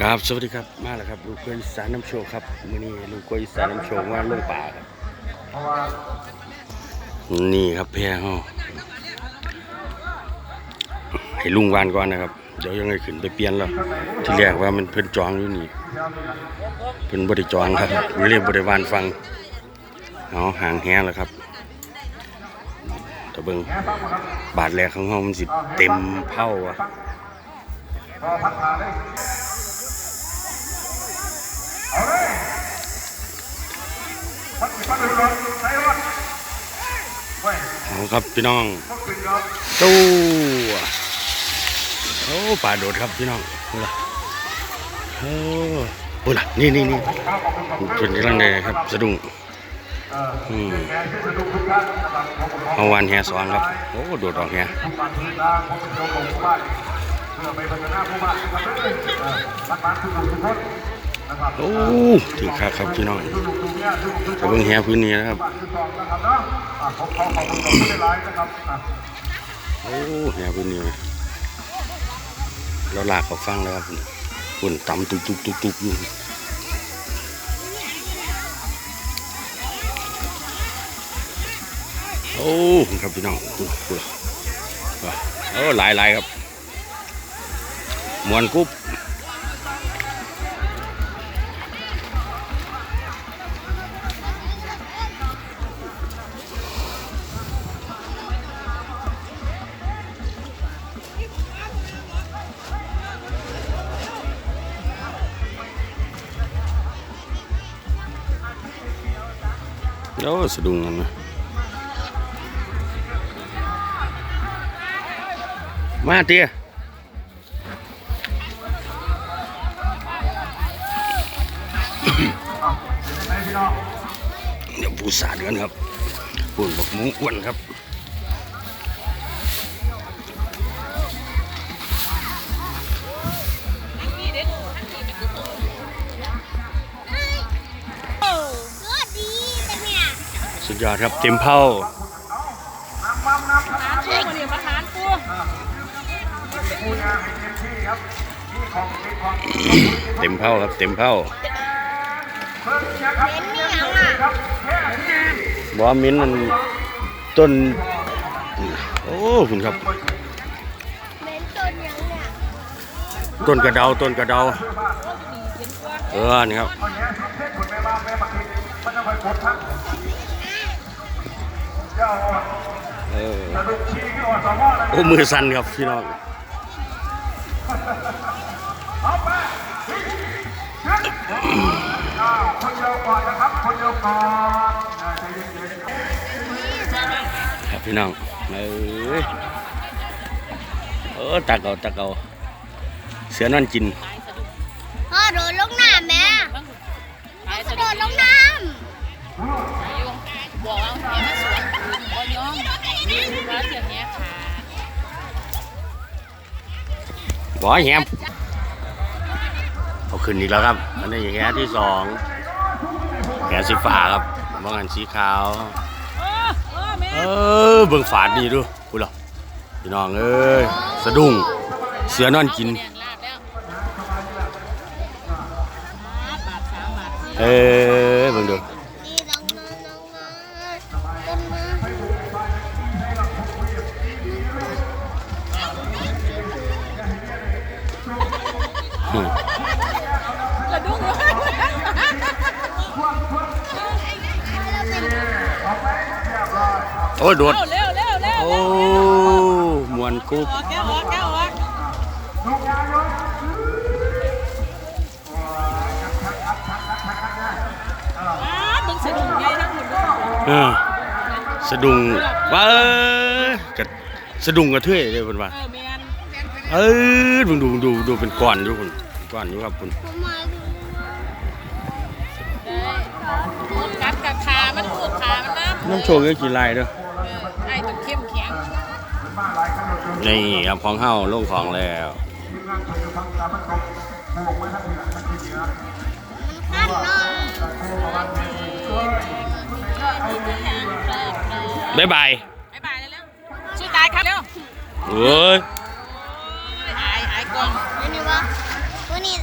ครับสวัสดีครับมาแล้วครับลูกกล้วยสานน้ำโชว์ครับมือนี้ลูกกล้วยสานน้ำโชว์ว่าลงป่าครับนี่ครับแพรเฮาให้ลุงวานก่อนนะครับเดี๋ยวยังไงขึ้นไปเปลี่ยนแล้วที่แรกว่ามันเพิ่นจองอยู่นี่เพิ่นบ่ได้จองครับเรียกบ่ได้วานฟังเอาห่างแฮแล้วครับต่เบิงบาทแรกของเฮามันสิเต็มเผาอะ เอาครับพี่น้องตู้โอ้ป่าโดดครับพี่น้องนี่ล่ะโอ้โอ้ล่ะนี่นี่นี่เป็นกำลังไงครับ สะดุ้งอืมเอาวันแฮสองครับ โอ้โดดออกแฮ โอ้ถึงค่าครับพี่น้องจะเบิ่งแฮพื้นนี้นะครับโอ้แหวเป็นนี่เราลากเขาฟังแล้วครับฝุ่นต่ำตุกตุกตุกตุกอยู่โอ้ครับพี่น้องดูดูโอ้หลายหลายครับ มวนกุ๊บโอ้สะดุ้งกันนะมาเตี้ยเดี๋ยวปูสาดกันครับปูนบอกหมูอ้วนครับโอ้ก็ดีแต่เนี่ยสุดยอดครับเต็มเผาหารปูมาเนี่ยมาหารปูเต็มเผาครับเต็มเผาเป็นนี่ยังอะ บอมินมันต้น โอ้คุณครับเป็นต้นยังเนี่ยต้นกระเดาต้นกระเดา เออ นี่ครับเออโอ้มือสั่นครับพี่น้อง ครับพี่น้องเอ้ยเออตาเก่าตาเก่าเสือนอนกินพ่อโดดลงน้ำแม่หายกสะระโดดุ้งดลงน้ยุงบอกเอาแหมาสวนบ่ยอมว่าเสียแหขาบ่แหมเอาขึ้นอีกแล้วครับอันนี้แหที่สอง แหสีฟ้าครับมองอันสีขาว เออเออแม่เออเบิ่งฝาดนี่ดูพูดเหรอพี่น้องเอ้ยสะดุ้งเสือนอนกินเรียนลาบแล้วบาทสามบาทสี่เออเบิ่งดูำนี่ลงมาลงมาต้นมาอืม อ้ยโดดเร็วเร็วเร็วโอ้มวนกุ๊บออกแก้วออกแก้วออกอ้ามึงสะดุ้งใหญ่ทั้งหมดเลยเออสะดุ้งว่าเออกะสะดุ้งกระเทยเลยเพิ่นว่าเออแมนเออเบิ่งดูดูดูเป็นก้อนอยู่พุ่นก้อนอยู่ครับพุ่นผมมาดูได้มดกัดกับขา มันลูกขา มันน้ำน้ำโชว์ก็กี่ลายเด้อเออไอ้ นี่ครับของเฮาลงของแล้วขั้นนอนบ๊ายบายบายบายเร็วๆสู้ตายครับเร็วเอ้ยหายหายโกก่อนอันนี้วะตัวนี้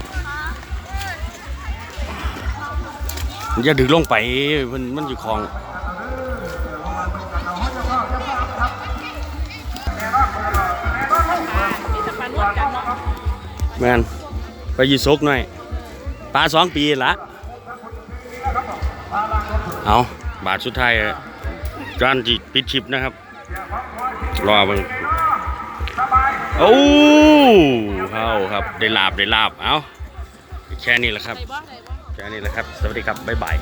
อย่าดึงลงไปมันมันอยู่คลอง แมนไปยีซกหน่อยปลาสองปีละเอาบาทสุดท้ายจานจีปิดชิปนะครับ รอเบิ่งโอ้เข้าครับ ได้ลาบได้ลาบเอาแค่นี้แหละครับ แค่นี้แหละครับ สวัสดีครับ บ๊ายบาย